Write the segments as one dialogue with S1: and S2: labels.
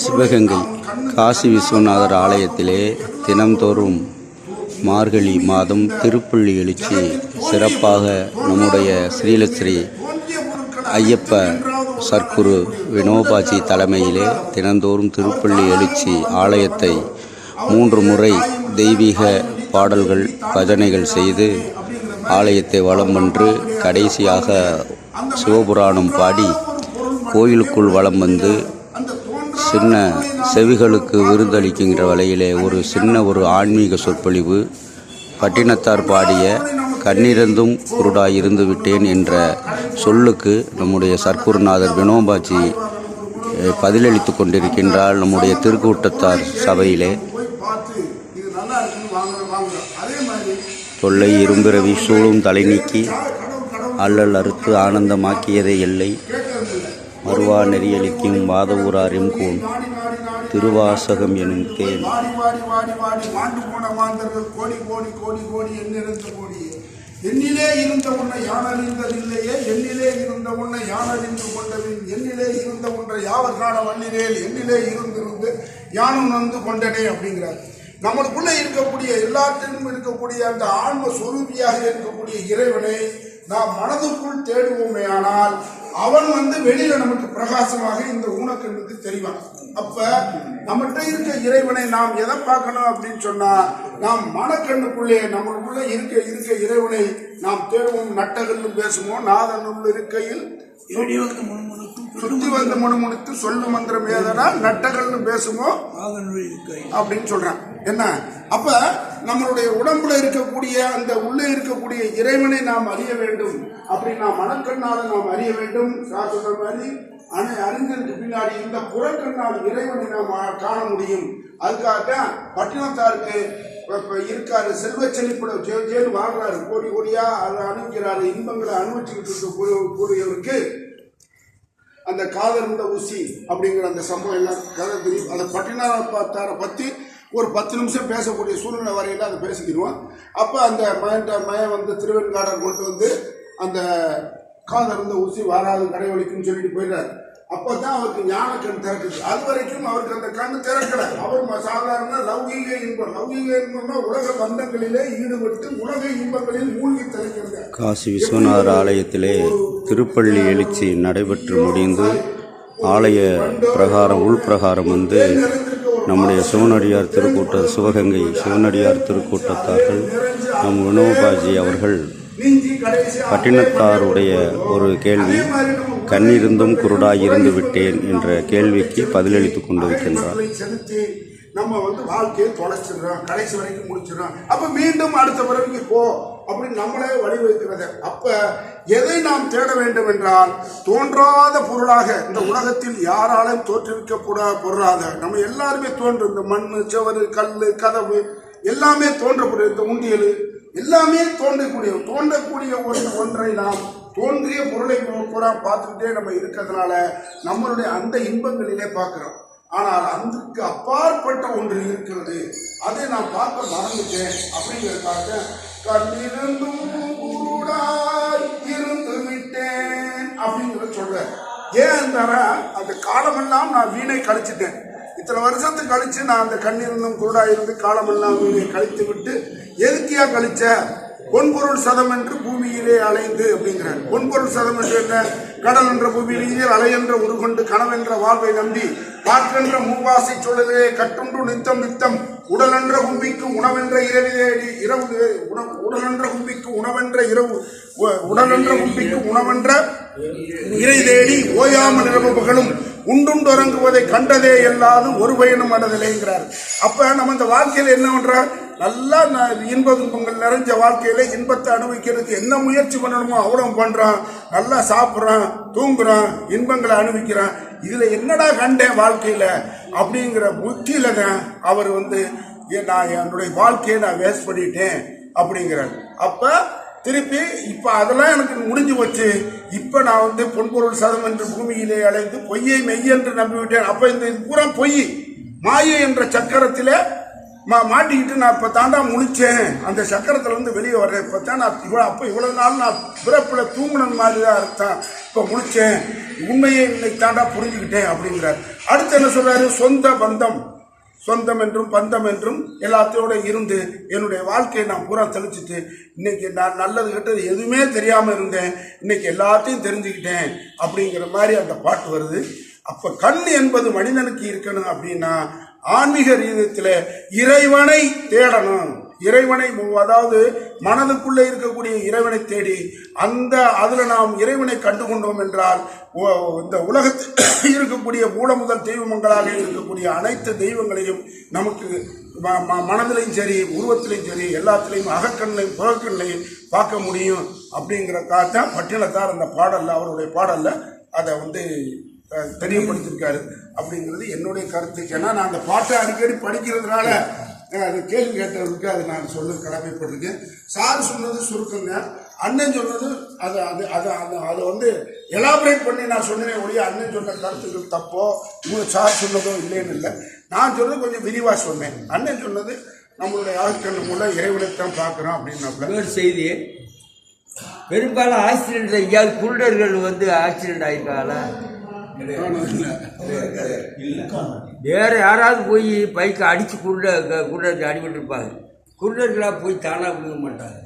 S1: சிவகங்கை காசி விஸ்வநாதர் ஆலயத்திலே தினம்தோறும் மார்கழி மாதம் திருப்பள்ளி எழுச்சி சிறப்பாக நம்முடைய ஸ்ரீலஸ்ரீ ஐயப்ப சர்க்குரு வினோபாஜி தலைமையிலே தினந்தோறும் திருப்பள்ளி எழுச்சி ஆலயத்தை மூன்று முறை தெய்வீக பாடல்கள் பஜனைகள் செய்து ஆலயத்தை வலம் வந்து கடைசியாக சிவபுராணம் பாடி கோயிலுக்குள் வலம் வந்து சின்ன செவிகளுக்கு விருந்தளிக்கின்ற வகையிலே ஒரு சின்ன ஒரு ஆன்மீக சொற்பொழிவு. பட்டினத்தார் பாடிய கண்ணிறந்தும் குருடாய் இருந்து விட்டேன் என்ற சொல்லுக்கு நம்முடைய சர்க்குருநாதர் வினோபாஜி பதிலளித்து கொண்டிருக்கின்றார் நம்முடைய திருக்கூட்டத்தார் சபையிலே. தொல்லை இரும்பிறவி சூழும் தலை நீக்கி அல்லல் அறுத்து ஆனந்தமாக்கியதே
S2: இல்லை.
S1: மறுவா நெறியளிக்கும் வாதவூராரின்
S2: கூண்
S1: திருவாசகம் எனும் தேன்.
S2: வாடி வாடி வாடி வாடி மாண்டு போன மாந்தர்கள் கோடி கோடி கோடி கோடி எண்ணிறந்த கோடி என்னிலே இருந்த உன்னை யானறிந்ததில்லையே என்னிலே இருந்த உன்னை யானறிந்து அறிந்து என்னிலே இருந்த ஒன்றை யாவர் காண வல்லினேல் என்னிலே இருந்திருந்து யானும் நந்து கொண்டனே அப்படிங்கிறார். நம்மளுக்குள்ளே இருக்கக்கூடிய எல்லாத்திலும் இருக்கக்கூடிய அந்த ஆன்ம சொரூபியாக இருக்கக்கூடிய இறைவனை நாம் மனதுக்குள் தேடுவோமே. அவன் வந்து வெளியில நமக்கு பிரகாசமாக இந்த ஊனக்கண்ணுக்கு தெரிவான். அப்ப நம்மகிட்ட இருக்க இறைவனை நாம் எதை பார்க்கணும் அப்படின்னு சொன்னா நாம் மனக்கண்ணுக்குள்ளே நம்மளுக்குள்ள இருக்க இருக்க இறைவனை நாம் தேடுவோம். நட்டகன்னு பேசுவோம் நாதனுள் இருக்கையில் சுத்தி வந்து முணுமுணுத்து சொல்லு மந்திரம் ஏதனா நட்டகல்னு பேசுவோம் அப்படின்னு சொல்றேன். என்ன? அப்ப நம்மளுடைய உடம்புல இருக்கக்கூடிய அந்த உள்ளே இருக்கக்கூடிய இறைவனை நாம் அறிய வேண்டும். அப்படி நாம் மனக்கண்ணால நாம் அறிய வேண்டும். சார் சொல்ற மாதிரி அணை அறிஞருக்கு பின்னாடி இந்த புறக்கண்ணால் இறைவனை நாம் காண முடியும். அதுக்காக பட்டினத்தாருக்கு இருக்காரு செல்வ செழிப்புட ஜே வாழ்றாரு. கோடி கோடியா அதை அணுகிறாரு இன்பங்களை அனுபவிச்சுக்கிட்டு இருக்க கூடியவருக்கு அந்த காதர்ந்த ஊசி அப்படிங்கிற அந்த சம்பவம் எல்லாம் கதை தெரியும் அந்த பார்த்தார பற்றி ஒரு பத்து நிமிஷம் பேசக்கூடிய சூழ்நிலை வரையில அதை பேசிக்கிடுவோம். அப்போ அந்த மயன்ட்ட மயன் வந்து திருவெண்காடர் கொண்டு வந்து அந்த காதர்ந்த ஊசி வாராது கடைவழிக்குன்னு சொல்லிட்டு போயிடுறாரு. அப்போ தான் அவருக்கு ஞான கண் திறக்குது. அது வரைக்கும் அவருக்கு அந்த கண் திறக்கல. அவர் சாதாரண லௌகீக இன்பம். லௌகீக இன்பம்னா உலக பந்தங்களிலே ஈடுபட்டு உலக இன்பங்களில் மூழ்கி திளைக்கிறது.
S1: காசி விஸ்வநாதர் ஆலயத்திலே திருப்பள்ளி எழுச்சி நடைபெற்று முடிந்து ஆலய பிரகாரம் உள்பிரகாரம் வந்து நம்முடைய சிவனடியார் திருக்கூட்ட சிவகங்கை சிவனடியார் திருக்கூட்டத்தார்கள் நம் வினோபாஜி அவர்கள் பட்டினத்தாருடைய ஒரு கேள்வி கண்ணிருந்தும் குருடாய் இருந்து விட்டேன் என்ற கேள்விக்கு பதிலளித்துக் கொண்டிருக்கின்றார்.
S2: நம்ம வந்து வாழ்க்கையை தொலைச்சிடுறோம் கடைசி வரைக்கும் முடிச்சிடறோம். அப்ப மீண்டும் அடுத்த பிறகு போ. அப்படின்னு நம்மளே வழிவகுக்கிறது அப்ப எதை நாம் தேட வேண்டும் என்றால் தோன்றாத பொருளாக இந்த உலகத்தில் யாராலும் தோற்றுவிக்கப்படா பொருளாத நம்ம எல்லாருமே தோன்று இந்த மண் செவரு கல் கதவு எல்லாமே தோன்றக்கூடிய இந்த உண்டியல் எல்லாமே தோன்றக்கூடிய தோன்றக்கூடிய ஒரு ஒன்றை நாம் தோன்றிய பொருளை பூரா பார்த்துக்கிட்டே நம்ம இருக்கிறதுனால நம்மளுடைய அந்த இன்பங்களிலே பார்க்கிறோம். ஆனால் அந்துக்கு அப்பாற்பட்ட ஒன்று இருக்கிறது. அதை நான் பார்க்க மறந்துட்டேன் அப்படிங்கிறதுக்காக கண்ணிருந்தும் குருடாய் இருந்து விட்டேன் அப்படிங்கிறத சொல்றேன் ஏன் தர அந்த காலமெல்லாம் நான் வீணை கழிச்சிட்டேன். இத்தனை வருஷத்துக்கு கழிச்சு நான் அந்த கண்ணிருந்தும் குருடா இருந்து காலமெல்லாம் வீணை கழித்து விட்டு எதுக்கியா கழிச்ச? பொன்பொருள் சதம் என்று பூமியிலே அலைந்து அப்படிங்கிறார். பொன்பொருள் சதம் என்று என்ன? கடல் என்ற பூமியிலேயே அலை என்ற உருகொண்டு கனவென்ற வாழ்வை நம்பி காற்றென்ற மூவாசை சூழலிலே கட்டுண்டு நித்தம் நித்தம் உடலென்ற கும்பிக்கு உணவென்ற இரவிலே இரவு உண- உடலென்ற கும்பிக்கு உணவென்ற இரவு உ- உடலென்ற கும்பிக்கு உணவென்ற இறை தேடி ஓயாமல் இரவு பகலும் உண்டுண்டு உறங்குவதை கண்டதே எல்லாது ஒரு பயனும் மனதிலேங்கிறார். அப்ப நம்ம இந்த வாழ்க்கையில என்ன நல்லா இன்ப துன்பங்கள் நிறைஞ்ச வாழ்க்கையில இன்பத்தை அனுபவிக்கிறதுக்கு என்ன முயற்சி பண்ணணுமோ அவ்வளவு பண்றான். நல்லா சாப்பிட்றான் தூங்குறான் இன்பங்களை அனுபவிக்கிறான். இதுல என்னடா கண்டேன் வாழ்க்கையில? அப்படிங்கிற புத்தியில தான் அவர் வந்து ஏ, நான் என்னுடைய வாழ்க்கையை நான் வேஸ்ட் பண்ணிட்டேன். அப்படிங்கிறார். அப்ப திருப்பி இப்போ அதெல்லாம் எனக்கு முடிஞ்சு போச்சு. இப்போ நான் வந்து பொன்பொருள் சதம் என்று பூமியிலே அழைத்து பொய்யை மெய் என்று நம்பிவிட்டேன். அப்போ இந்த இது பூரா பொய் மாயை என்ற சக்கரத்தில் மா மாட்டிக்கிட்டு நான் இப்போ தாண்டா முழிச்சேன். அந்த சக்கரத்தில் இருந்து வெளியே வர்றேன். இப்போ தான் நான் இவ்வளோ அப்போ இவ்வளோ நாள் நான் பிறப்பில் தூங்குனது மாதிரி தான் அர்த்தம் இப்போ முழிச்சேன். உண்மையை இன்னைக்கு தாண்டா புரிஞ்சுக்கிட்டேன் அப்படிங்கிறார். அடுத்து என்ன சொல்கிறாரு சொந்த பந்தம். சொந்தம் என்றும் பந்தம் என்றும் எல்லாத்தையோட இருந்து என்னுடைய வாழ்க்கையை நான் பூரா தெளிச்சுட்டு இன்னைக்கு நான் நல்லது கெட்டது எதுவுமே தெரியாமல் இருந்தேன். இன்னைக்கு எல்லாத்தையும் தெரிஞ்சுக்கிட்டேன் அப்படிங்கிற மாதிரி அந்த பாட்டு வருது. அப்போ கண் என்பது மனிதனுக்கு இருக்கணும் அப்படின்னா ஆன்மீக ரீதியத்தில் இறைவனை தேடணும். இறைவனை அதாவது மனதுக்குள்ளே இருக்கக்கூடிய இறைவனை தேடி அந்த அதில் நாம் இறைவனை கண்டு கொண்டோம் என்றால் இந்த உலகத்தில் இருக்கக்கூடிய மூல முதல் தெய்வங்களாக இருக்கக்கூடிய அனைத்து தெய்வங்களையும் நமக்கு ம- ம- மனதிலையும் சரி உருவத்திலையும் சரி எல்லாத்துலேயும் அகக்கண்ணையும் புறக்கண்ணையும் பார்க்க முடியும் அப்படிங்கிறக்காக பட்டினத்தார் அந்த பாடலில் அவருடைய பாடலில் அதை வந்து தெரியப்படுத்தியிருக்காரு அப்படிங்கிறது என்னுடைய கருத்து. ஏன்னா நான் அந்த பாட்டை அடிக்கடி படிக்கிறதுனால அது கேள்வி கேட்டவருக்கு அதை நான் சொல்ல கடமைப்பட்டிருக்கேன். சார் சொன்னது சுருக்கங்க. அண்ணன் சொன்னது அது அது அது அது அதை வந்து எலாபரேட் பண்ணி நான் சொன்னேனே ஒழிய அண்ணன் சொன்ன கருத்துக்கள் தப்போ இவங்க சார் சொன்னதோ இல்லைன்னு இல்லை. நான் சொன்னது கொஞ்சம் விரிவாக சொன்னேன். அண்ணன் சொன்னது நம்மளுடைய ஆட்கள் மூலம் இறைவனைத்தான் பார்க்குறோம் அப்படின்னாப்புல.
S3: இன்னொரு செய்தி பெரும்பாலும் ஆக்சிடென்ட்ல எங்கேயாவது குருடர்கள் வந்து ஆக்சிடென்ட் ஆயிருக்காங்களா? வேறு யாராவது போய் பைக்கை அடித்து குருட குருடர்கள் அடிபட்டுருப்பாங்க. குருடர்களாக போய் தானாக விழுக மாட்டாங்க.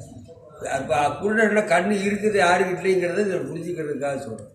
S3: அப்போ குருடர்களாக கண் இருக்குது யார் வீட்லைங்கிறத புரிஞ்சுக்கிறதுக்காக சொல்கிறேன்